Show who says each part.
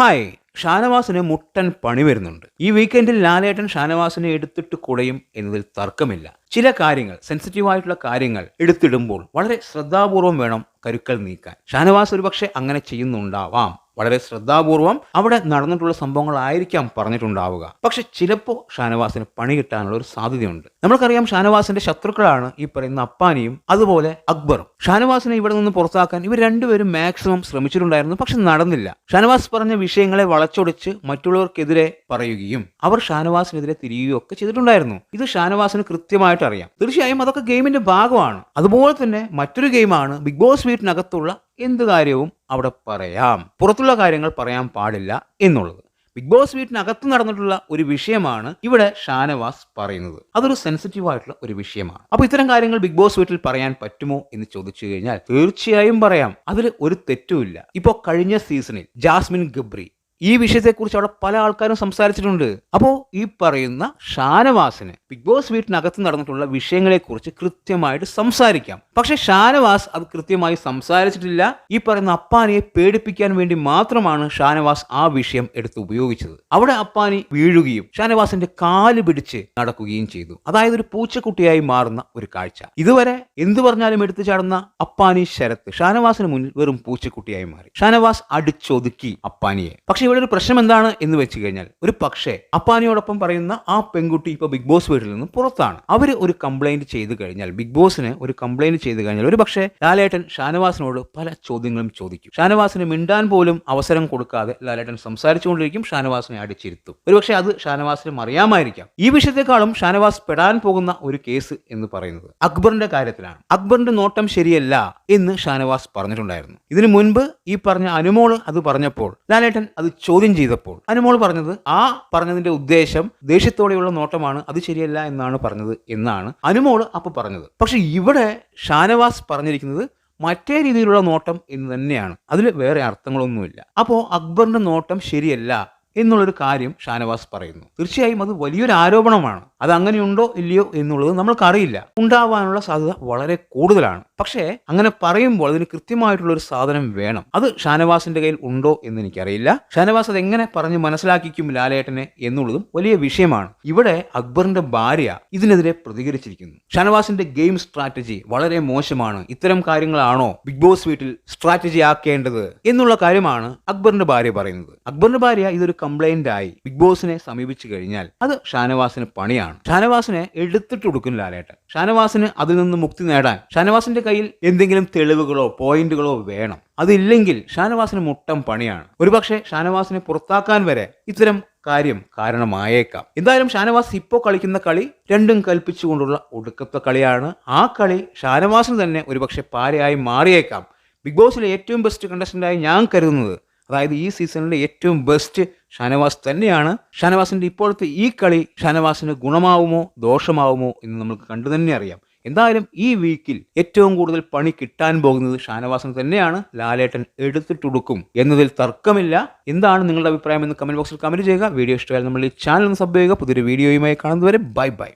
Speaker 1: Hi ഷാനവാസിന് മുട്ടൻ പണി വരുന്നുണ്ട്. ഈ വീക്കെൻഡിൽ ലാലേട്ടൻ ഷാനവാസിനെ എടുത്തിട്ട് കുടയും എന്നതിൽ തർക്കമില്ല. ചില കാര്യങ്ങൾ സെൻസിറ്റീവ് ആയിട്ടുള്ള കാര്യങ്ങൾ എടുത്തിടുമ്പോൾ വളരെ ശ്രദ്ധാപൂർവം വേണം കരുക്കൾ നീക്കാൻ. ഷാനവാസ് ഒരുപക്ഷെ അങ്ങനെ ചെയ്യുന്നുണ്ടാവാം. വളരെ ശ്രദ്ധാപൂർവം അവിടെ നടന്നിട്ടുള്ള സംഭവങ്ങളായിരിക്കാം പറഞ്ഞിട്ടുണ്ടാവുക. പക്ഷെ ചിലപ്പോൾ ഷാനവാസിന് പണി കിട്ടാനുള്ള ഒരു സാധ്യതയുണ്ട്. നമ്മൾക്കറിയാം ഷാനവാസിന്റെ ശത്രുക്കളാണ് ഈ പറയുന്ന അപ്പാനിയും അതുപോലെ അക്ബറും. ഷാനവാസിനെ ഇവിടെ നിന്ന് പുറത്താക്കാൻ ഇവർ രണ്ടുപേരും മാക്സിമം ശ്രമിച്ചിട്ടുണ്ടായിരുന്നു പക്ഷെ നടന്നില്ല. ഷാനവാസ് പറഞ്ഞ വിഷയങ്ങളെ വളച്ചൊടിച്ച് മറ്റുള്ളവർക്കെതിരെ പറയുകയും അവർ ഷാനവാസിനെതിരെ തിരിയുകയും ഒക്കെ ചെയ്തിട്ടുണ്ടായിരുന്നു. ഇത് ഷാനവാസിന് കൃത്യമായിട്ട് അറിയാം തീർച്ചയായും അതൊക്കെ ഗെയിമിന്റെ ഭാഗമാണ്. അതുപോലെ തന്നെ മറ്റൊരു ഗെയിമാണ് ബിഗ് ബോസ് വീട്ടിനകത്തുള്ള എന്ത് കാര്യവും അവിടെ പറയാം. പുറത്തുള്ള കാര്യങ്ങൾ പറയാൻ പാടില്ല എന്നുള്ളത്. ബിഗ് ബോസ് വീട്ടിനകത്ത് നടന്നിട്ടുള്ള ഒരു വിഷയമാണ് ഇവിടെ ഷാനവാസ് പറയുന്നത്. അതൊരു സെൻസിറ്റീവ് ആയിട്ടുള്ള ഒരു വിഷയമാണ്. അപ്പൊ ഇത്തരം കാര്യങ്ങൾ ബിഗ് ബോസ് വീട്ടിൽ പറയാൻ പറ്റുമോ എന്ന് ചോദിച്ചു കഴിഞ്ഞാൽ തീർച്ചയായും പറയാം. അതിൽ ഒരു തെറ്റുമില്ല. ഇപ്പോ കഴിഞ്ഞ സീസണിൽ ജാസ്മിൻ ഗബ്രി ഈ വിഷയത്തെക്കുറിച്ച് അവിടെ പല ആൾക്കാരും സംസാരിച്ചിട്ടുണ്ട്. അപ്പോൾ ഈ പറയുന്ന ഷാനവാസിന് ബിഗ് ബോസ് വീട്ടിനകത്ത് നടന്നിട്ടുള്ള വിഷയങ്ങളെക്കുറിച്ച് കൃത്യമായിട്ട് സംസാരിക്കാം. പക്ഷെ ഷാനവാസ് അത് കൃത്യമായി സംസാരിച്ചിട്ടില്ല. ഈ പറയുന്ന അപ്പാനിയെ പേടിപ്പിക്കാൻ വേണ്ടി മാത്രമാണ് ഷാനവാസ് ആ വിഷയം എടുത്ത് ഉപയോഗിച്ചത്. അവിടെ അപ്പാനി വീഴുകയും ഷാനവാസിന്റെ കാൽ പിടിച്ച് നടക്കുകയും ചെയ്തു. അതായത് ഒരു പൂച്ചക്കുട്ടിയായി മാറുന്ന ഒരു കാഴ്ച. ഇതുവരെ എന്തു പറഞ്ഞാലും എടുത്തു ചാടുന്ന അപ്പാനി ശരത്ത് ഷാനവാസിന് മുന്നിൽ വെറും പൂച്ചക്കുട്ടിയായി മാറി. ഷാനവാസ് അടിച്ചൊതുക്കി അപ്പാനിയെ. പക്ഷെ ഇവിടെ ഒരു പ്രശ്നം എന്താണ് എന്ന് വെച്ച് കഴിഞ്ഞാൽ ഒരു പക്ഷേ അപ്പാനിയോടൊപ്പം പറയുന്ന ആ പെൺകുട്ടി ഇപ്പൊ ബിഗ് ബോസ് വീട്ടിൽ നിന്ന് പുറത്താണ്. അവർ ഒരു കംപ്ലൈന്റ് ചെയ്ത് കഴിഞ്ഞാൽ ബിഗ് ബോസിന് ഒരു കംപ്ലൈന്റ് ചെയ്ത് കഴിഞ്ഞാൽ ഒരു പക്ഷേ ലാലേട്ടൻ ഷാനവാസിനോട് പല ചോദ്യങ്ങളും ചോദിക്കും. ഷാനവാസിന് മിണ്ടാൻ പോലും അവസരം കൊടുക്കാതെ ലാലേട്ടൻ സംസാരിച്ചുകൊണ്ടിരിക്കും ഷാനവാസിനെ അടിച്ചിരുത്തും. ഒരുപക്ഷെ അത് ഷാനവാസിനും അറിയാമായിരിക്കാം. ഈ വിഷയത്തെക്കാളും ഷാനവാസ് പെടാൻ പോകുന്ന ഒരു കേസ് എന്ന് പറയുന്നത് അക്ബറിന്റെ കാര്യത്തിലാണ്. അക്ബറിന്റെ നോട്ടം ശരിയല്ല എന്ന് ഷാനവാസ് പറഞ്ഞിട്ടുണ്ടായിരുന്നു. ഇതിനു മുൻപ് ഈ പറഞ്ഞ അനുമോൾ അത് പറഞ്ഞപ്പോൾ ലാലേട്ടൻ അത് ചോദ്യം ചെയ്തപ്പോൾ അനുമോൾ പറഞ്ഞത് ആ പറഞ്ഞതിന്റെ ഉദ്ദേശം ദേഷ്യത്തോടെയുള്ള നോട്ടമാണ് അത് ശരിയല്ല എന്നാണ് പറഞ്ഞത് എന്നാണ് അനുമോൾ അപ്പോൾ പറഞ്ഞത്. പക്ഷെ ഇവിടെ ഷാനവാസ് പറഞ്ഞിരിക്കുന്നത് മറ്റേ രീതിയിലുള്ള നോട്ടം എന്ന് തന്നെയാണ് അതിൽ വേറെ അർത്ഥങ്ങളൊന്നുമില്ല. അപ്പോൾ അക്ബറിന്റെ നോട്ടം ശരിയല്ല എന്നുള്ളൊരു കാര്യം ഷാനവാസ് പറയുന്നു. തീർച്ചയായും അത് വലിയൊരു ആരോപണമാണ്. അത് അങ്ങനെയുണ്ടോ ഇല്ലയോ എന്നുള്ളത് നമ്മൾക്കറിയില്ല. ഉണ്ടാവാനുള്ള സാധ്യത വളരെ കൂടുതലാണ്. പക്ഷേ അങ്ങനെ പറയുമ്പോൾ അതിന് കൃത്യമായിട്ടുള്ള ഒരു സാധനം വേണം. അത് ഷാനവാസിന്റെ കയ്യിൽ ഉണ്ടോ എന്ന് എനിക്കറിയില്ല ഷാനവാസ് അത് എങ്ങനെ പറഞ്ഞ് മനസ്സിലാക്കിക്കും ലാലേട്ടനെ എന്നുള്ളതും വലിയ വിഷയമാണ്. ഇവിടെ അക്ബറിന്റെ ഭാര്യ ഇതിനെതിരെ പ്രതികരിച്ചിരിക്കുന്നു. ഷാനവാസിന്റെ ഗെയിം സ്ട്രാറ്റജി വളരെ മോശമാണ്. ഇത്തരം കാര്യങ്ങളാണോ ബിഗ് ബോസ് വീട്ടിൽ സ്ട്രാറ്റജി ആക്കേണ്ടത് എന്നുള്ള കാര്യമാണ് അക്ബറിന്റെ ഭാര്യ പറയുന്നത്. അക്ബറിന്റെ ഭാര്യ ഇതൊരു കംപ്ലൈന്റ് ആയി ബിഗ് ബോസിനെ സമീപിച്ചു കഴിഞ്ഞാൽ അത് ഷാനവാസിന് പണിയാണ്. ഷാനവാസിനെ എടുത്തിട്ട് കൊടുക്കും ലാലേട്ടൻ. ഷാനവാസിന് അതിൽ നിന്ന് മുക്തി നേടാൻ ഷാനവാസിന്റെ കയ്യിൽ എന്തെങ്കിലും തെളിവുകളോ പോയിന്റുകളോ വേണം. അതില്ലെങ്കിൽ ഷാനവാസിന് മുട്ടം പണിയാണ്. ഒരുപക്ഷെ ഷാനവാസിനെ പുറത്താക്കാൻ വരെ ഇത്തരം കാര്യം കാരണമായേക്കാം. എന്തായാലും ഷാനവാസ് ഇപ്പോൾ കളിക്കുന്ന കളി രണ്ടും കൽപ്പിച്ചുകൊണ്ടുള്ള ഒടുക്കത്തെ കളിയാണ്. ആ കളി ഷാനവാസിന് തന്നെ ഒരുപക്ഷെ പാരയായി മാറിയേക്കാം. ബിഗ് ബോസിലെ ഏറ്റവും ബെസ്റ്റ് കണ്ടസ്റ്റന്റായി ഞാൻ കരുതുന്നത് അതായത് ഈ സീസണിലെ ഏറ്റവും ബെസ്റ്റ് ഷാനവാസ് തന്നെയാണ്. ഷാനവാസിന്റെ ഇപ്പോഴത്തെ ഈ കളി ഷാനവാസിന് ഗുണമാവുമോ ദോഷമാവുമോ എന്ന് നമുക്ക് കണ്ടു തന്നെ അറിയാം. എന്തായാലും ഈ വീക്കിൽ ഏറ്റവും കൂടുതൽ പണി കിട്ടാൻ പോകുന്നത് ഷാനവാസിന് തന്നെയാണ്. ലാലേട്ടൻ എടുത്തിട്ടുടുക്കും എന്നതിൽ തർക്കമില്ല. എന്താണ് നിങ്ങളുടെ അഭിപ്രായം എന്ന് കമന്റ് ബോക്സിൽ കമന്റ് ചെയ്യുക. വീഡിയോ ഇഷ്ടമായാൽ നമ്മൾ ഈ ചാനൽ ഒന്ന് സബ് ചെയ്യുക. പുതിയൊരു വീഡിയോയുമായി കാണുന്നതുവരെ ബൈ ബൈ